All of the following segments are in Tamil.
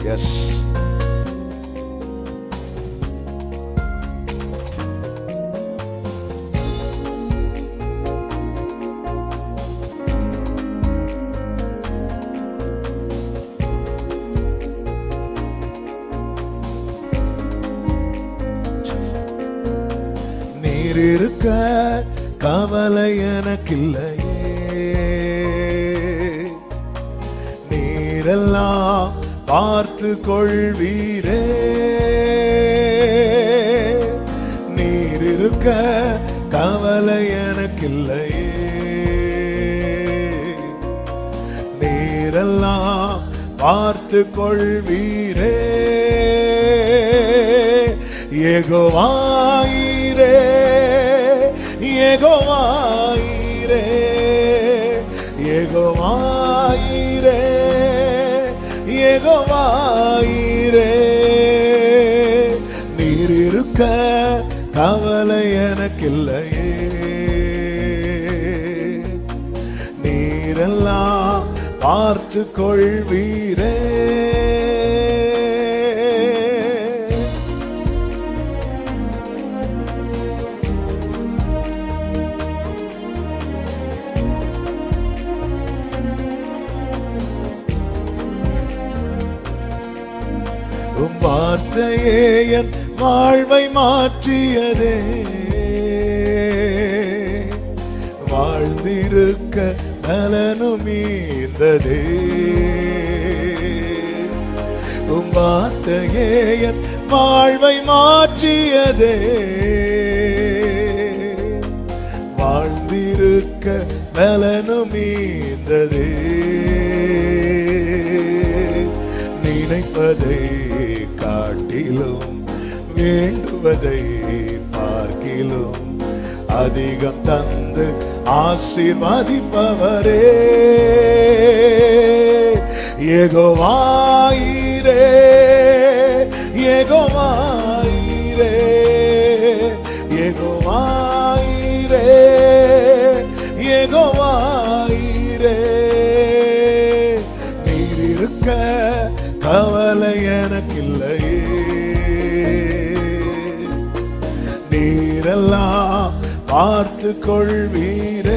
Yes. நீர் இருக்க கவலை எனக்கில்லையே நீரெல்லாம் பார்த்து கொள்வீரே நீர் இருக்க கவலை எனக்கில்லையே. நீரெல்லாம் பார்த்து கொள்வீரே ஏகோவாயிரே ஏகோவா ஏகோவாயிரே நீர் இருக்க கவலை எனக்கில்லையே. நீரெல்லாம் பார்த்து கொள்வீரே. வார்த்தையே என் வாழ்வை மாற்றியதே. வாழ்ந்திருக்க நலனும் மீந்ததே உம் வார்த்தையே என் வாழ்வை மாற்றியதே. வாழ்ந்திருக்க நலனும் வேண்டுவதை காட்டிலும் வேண்டுவதை பார்க்கிலும் அதிகம் தந்து ஆசீர்வதிப்பவரே. ஏகோவாயிரே ஏகோவாயிரே ஏகோவாயிரே கவலை எனக்கில்லையே நீரெல்லாம் பார்த்து கொள்வீர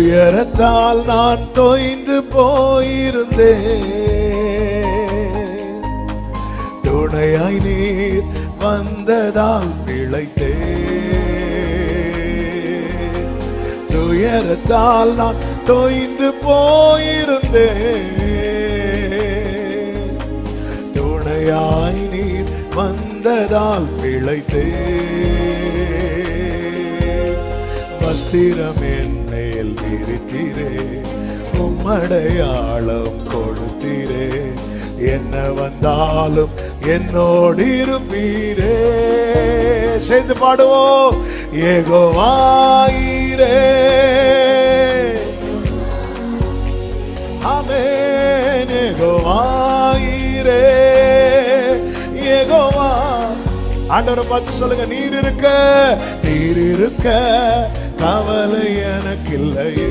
துயரத்தால் நான் தொய்ந்து போயிருந்தேன். துணையாய் நீர் வந்ததால் பிழைத்தே துயரத்தால் நான் தொய்ந்து போயிருந்தேன். துணையாய் நீர் வந்ததால் பிழைத்தே வஸ்திரம் என் மேல் விரித்திரே உம்மடையாளம் கொடுத்தீரே. என்ன வந்தாலும் என்னோடு இருப்பீரே. சேர்ந்து பாடுவோம் ஏகோவாயிரே. ஆமென் ஏகோவாயிரே. ஏகோவா ஆண்டவரை பார்த்து சொல்லுங்க நீர் இருக்க நீர் இருக்க கவலை எனக்கில்லையே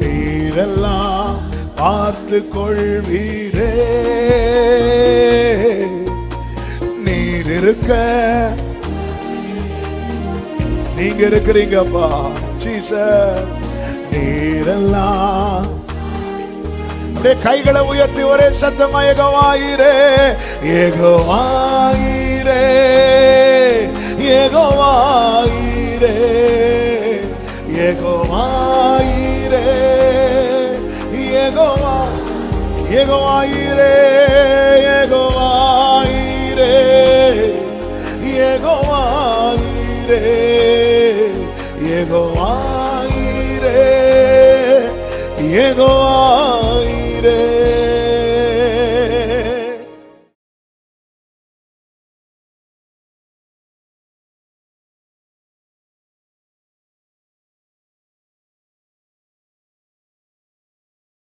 நீரெல்லாம் பார்த்து கொள்வீரே நீர் இருக்க நீங்க இருக்கிறீங்கப்பா ஜீசஸ் நீரெல்லாம். அப்படியே கைகளை உயர்த்தி ஒரே சத்தமா ஏகவாயிரே ஏகவாயிரே ஏகவாயிரே ஏகவாயிரே ஏகவாயிரே ஏகவாயிரே ஏகவாயிரே ஏகோவா